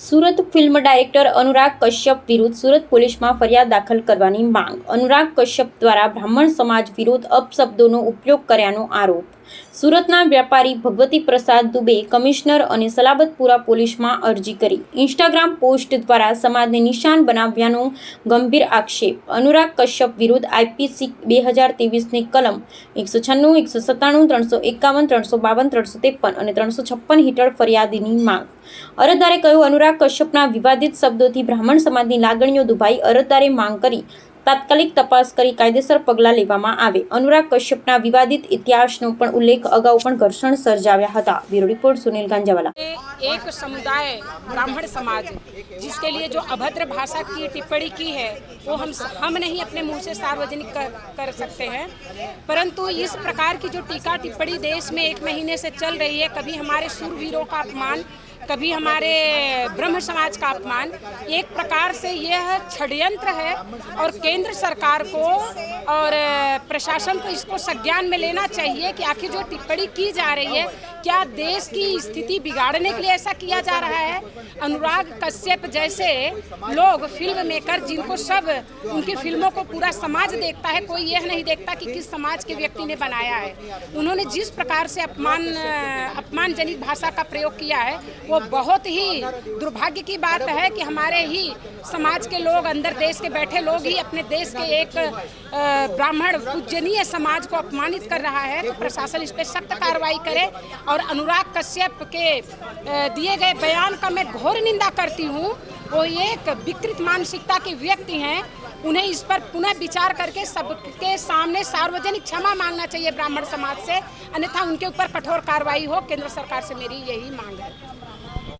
Surat film director Anurag Kashyap વિરુદ્ધ સુરત પોલીસમાં ફરિયાદ દાખલ કરવાની માંગ. અનુરાગ કશ્યપ દ્વારા બ્રાહ્મણ સમાજ વિરુદ્ધ અપશબ્દોનો ઉપયોગ કર્યાનો આરોપ. સુરતના વેપારી ભગવતી પ્રસાદ દુબે કમિશનર અને સલાબતપુરા પોલીસમાં અરજી કરી. ઇન્સ્ટાગ્રામ પોસ્ટ દ્વારા સમાજને નિશાન બનાવ્યાનો ગંભીર આક્ષેપ. અનુરાગ કશ્યપ વિરુદ્ધ આઈપીસી બે હજાર ત્રેવીસની કલમ એકસો છન્નું એકસો સત્તાણું, ત્રણસો એકાવન, ત્રણસો બાવન, ત્રણસો ત્રેપન અને ત્રણસો છપ્પન હેઠળ ફરિયાદીની માંગ. અરજદારે કહ્યું, અનુરાગ કશ્યપના વિવાદિત શબ્દોથી બ્રાહ્મણ સમાજની લાગણીઓ દુભાઈ. અરજદારે માંગ કરી તાત્કાલિક તપાસ કરી કાયદેસર પગલાં લેવામાં આવે અનુરાગ કશ્યપના વિવાદિત ઇતિહાસનો પણ ઉલ્લેખ અગાઉ પણ ઘર્ષણ સર્જાવ્યા હતા બ્યુરો રિપોર્ટ સુનિલ ગાંજાવાલા एक समुदाय ब्राह्मण समाज जिसके लिए जो अभद्र भाषा की टिप्पणी की है वो हम हम नहीं अपने मुंह से सार्वजनिक कर, कर सकते हैं परंतु इस प्रकार की जो टीका टिप्पणी देश में एक महीने से चल रही है कभी हमारे सूरवीरों का अपमान कभी हमारे ब्रह्म समाज का अपमान। एक प्रकार से यह षड्यंत्र है और केंद्र सरकार को और प्रशासन को इसको संज्ञान में लेना चाहिए कि आखिर जो टिप्पणी की जा रही है क्या देश की स्थिति बिगाड़ने के लिए ऐसा किया जा रहा है? अनुराग कश्यप जैसे लोग फ़िल्म मेकर जिनको सब उनकी फ़िल्मों को पूरा समाज देखता है, कोई यह नहीं देखता कि किस समाज के व्यक्ति ने बनाया है। उन्होंने जिस प्रकार से अपमान अपमानजनित भाषा का प्रयोग किया है, वो बहुत ही दुर्भाग्य की बात है कि हमारे ही समाज के लोग, अंदर देश के बैठे लोग ही अपने देश के एक ब्राह्मण पूजनीय समाज को अपमानित कर रहा है। तो प्रशासन इस पर सख्त कार्रवाई करे और अनुराग कश्यप के दिए गए बयान का मैं घोर निंदा करती हूँ। वो एक विकृत मानसिकता के व्यक्ति हैं। उन्हें इस पर पुनः विचार करके सबके सामने सार्वजनिक क्षमा मांगना चाहिए ब्राह्मण समाज से। अन्यथा उनके ऊपर कठोर कार्रवाई हो। केंद्र सरकार से मेरी यही मांग है।